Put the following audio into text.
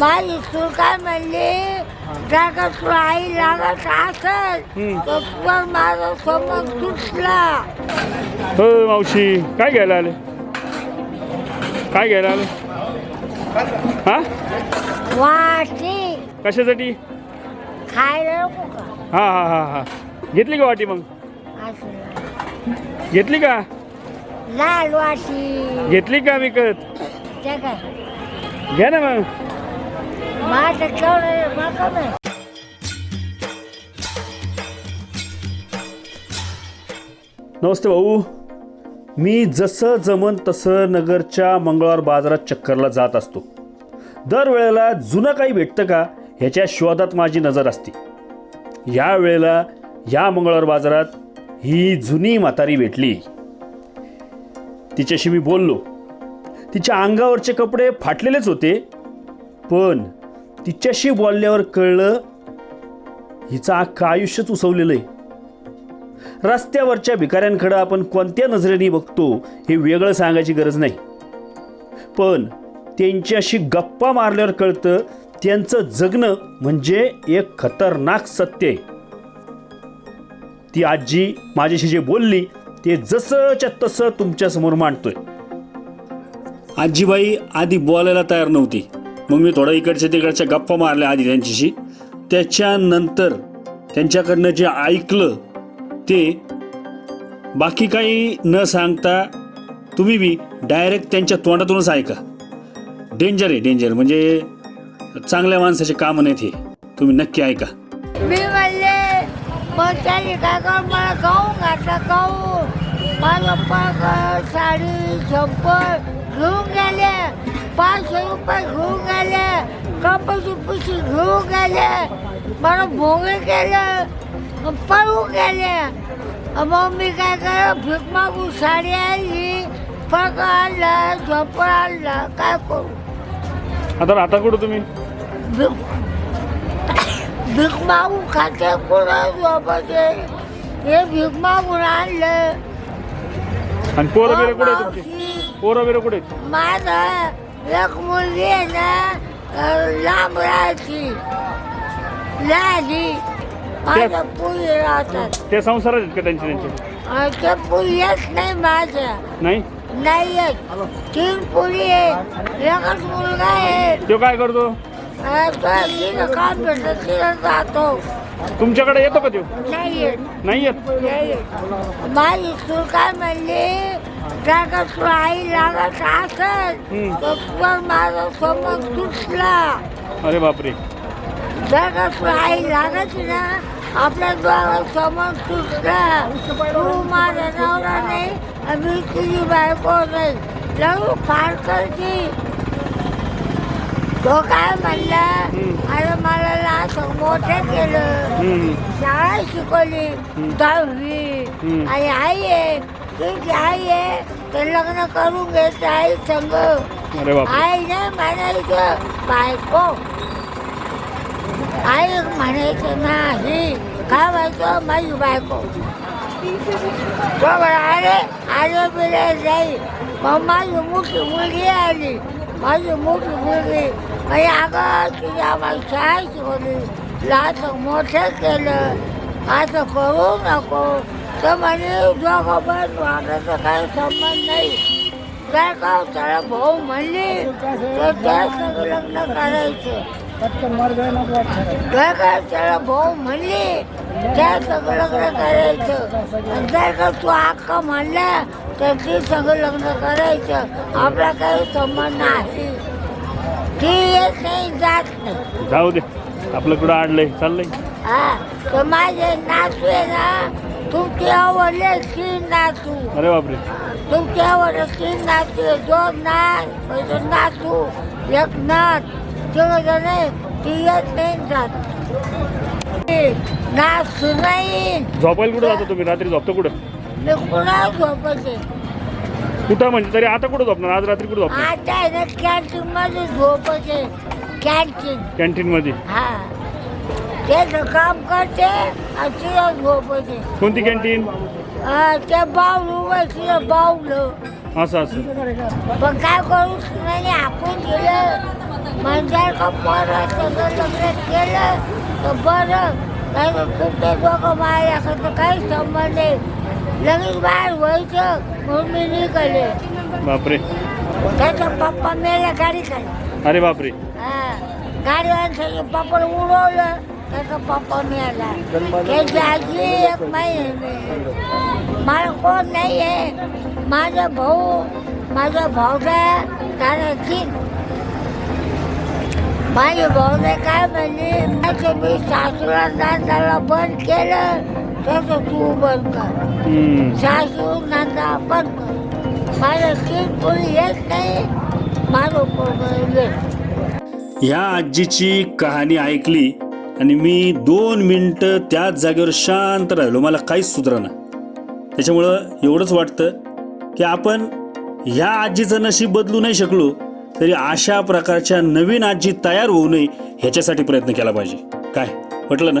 माझी तू काय म्हणली जर तुला आई लागत हम्म. तर माझा समज तुटला हो मावशी. काय घ्यायला आले? काय घ्यायला आले? हा? वाटी. कशासाठी? खायला नको का? हा हा हा हा. घेतली का वाटी मग? असं. घेतली का? लाल वाटी. घेतली का विकत? ते काय? घ्या ना मग. Marca tchau, né? मका नाही. नमस्ते भाऊ. मी जसं जमन तसं नगरच्या मंगळवार बाजारात चक्करला जात असतो. दरवेळेला जुनं काही भेटतं का ह्याच्या शोधात माझी नजर असते. या वेळेला या मंगळवार बाजारात ही जुनी म्हातारी भेटली. तिच्याशी मी बोललो. तिच्या अंगावरचे कपडे फाटलेलेच होते पण तिच्याशी बोलल्यावर कळलं हिचं अख्खं आयुष्यच उसवलेलं आहे. रस्त्यावरच्या भिकाऱ्यांकडं आपण कोणत्या नजरेने बघतो हे वेगळं सांगायची गरज नाही. पण त्यांच्याशी गप्पा मारल्यावर कळतं त्यांचं जगणं म्हणजे एक खतरनाक सत्य आहे. ती आजी माझ्याशी जे बोलली ते जसंच्या तसं तुमच्यासमोर मांडतोय. आजीबाई आधी बोलायला तयार नव्हती. मग मी थोडं इकडच्या तिकडच्या गप्पा मारल्या आधी त्यांच्याशी. त्याच्यानंतर त्यांच्याकडनं जे ऐकलं ते बाकी काही न सांगता तुम्ही बी डायरेक्ट त्यांच्या तोंडातूनच ऐका. डेंजर आहे डेंजर म्हणजे चांगल्या माणसाचे कामं नाहीत हे. तुम्ही नक्की ऐका. मी म्हणले काय कर मला गाऊन घातला साडी चप्पल घेऊन गेले. पाचशे रुपये घेऊन गेले. कपाची पिशी घेऊन गेले. मला भोंगे केले. पळून गेले. मग मी काय केलं? भीक मागून साडी आणली. पगार आणला झोपड आणला. काय करू? आता राहता कुठं तुम्ही? भीक मागून खाते कुठं? झोपायचे. हे भीक मागून आणलं. आणि पोरं बिरं कुठे पोरं बिरं कुठे? माझा एक मुलगी आहे ना लांब राहायची लाली माझ्या पुरी राहतात ते संसारात आहेत का त्यांचे त्यांचे? अं, ते पुरी येत नाही माझ्या। नाही? नाही येत तीन पुरी आहे एकच मुलगा आहे। तो काय करतो? अं, तो तिथं काम भेटत तिथं जातो। तुमच्याकडे येतो का तो? नाही येत। नाही येत? नाही येत. माझी तू काय म्हणली? तुला आई लागत असेल हम्म. माझा समज तुटला अरे बापरे आई लागत ना आपल्या द्वारा समज तुटला तू माझा नवरा नाही आणि मी तुझी बायको नाही लग्न फार करते तो काय म्हणला हम्म. अरे मला लहान मोठं केलं हम्म. शाळा शिकवली दहावी हम्म. आणि आई आहे तुझी आई आहे तर लग्न करून घ्यायचं आई संग अरे बापरे आई नाही म्हणायचं बायको आई म्हणायचं नाही काय व्हायचं माझी बायको म्हणा, अरे अरे बिले नाही मग माझी मोठी मुलगी आली माझी मोठी मुलगी म्हणजे अगं तिने आम्हाला शाळा शिकवली लहान मोठं केलं आता करू नको तर म्हणे दोघं पण वागायचा काही संबंध नाही. काय का त्याला भाऊ म्हणली तर त्या सगळं लग्न करायचं. काय का त्याला भाऊ म्हणली त्या सगळं लग्न करायचं. आणि जर का तू अक्का म्हणल्या तर ते सगळं लग्न करायचं. आपला काही संबंध नाही ती येत नाही जात नाही. जाऊ दे. आपलं कुठं आणलंय चाललंय. हा तर माझे नातू आहे ना तुमची आवडले तीन नातू अरे बापरे. तुमची आवड तीन नातू. दोन नात नातू एक नात तेव्हा जण ती येत नाही जात ती नात नाही. झोपायला कुठं जातो तुम्ही? रात्री झोपतो कुठं? मी कुणा झोपते कुठं म्हणजे? तरी आता कुठं झोपणार? आज रात्री कुठं झोपणार? आता आहे ना कॅन्टीन मध्ये झोपते कॅन्टीन कॅन्टीन मध्ये. हा. ते काम करते आणि झोपते कोणती कॅन्टीन ते बावलं उभं तिला बावलं. असं असं. पण काय करू नाही आपण गेलं म्हणतात का पोरं सगळं लग्न केलं? तर बरं नाही तर तुमचे दोघं माझ्याकडं काही संबंध नाही. लगेच बाहेर व्हायचं म्हणून मी निघाले. बापरे. त्याचा पप्पा मेला गाडी खाली. अरे बापरे. हा गाडीवान पप्पाला उडवलं. त्याचा पप्पा मिळाला. त्याची आजी एक माई मला कोण नाही आहे माझा भाऊ माझा भाऊजा त्याला तीन. माझे भाऊने काय म्हणले? माझं मी सासूला नांदाला बंद केलं तसं तू बंद कर. सासू नांदा बंद कर. माझं तीन पोळी येत नाही माझं येत ह्या आजीची कहाणी ऐकली आणि मी दोन मिनटं त्याच जागेवर शांत राहिलो. मला काहीच सुधारणा त्याच्यामुळं एवढंच वाटतं की आपण ह्या आजीचं नशीब बदलू नाही शकलो तरी अशा प्रकारच्या नवीन आजी तयार होऊ नये ह्याच्यासाठी प्रयत्न केला पाहिजे. काय? म्हटलं ना?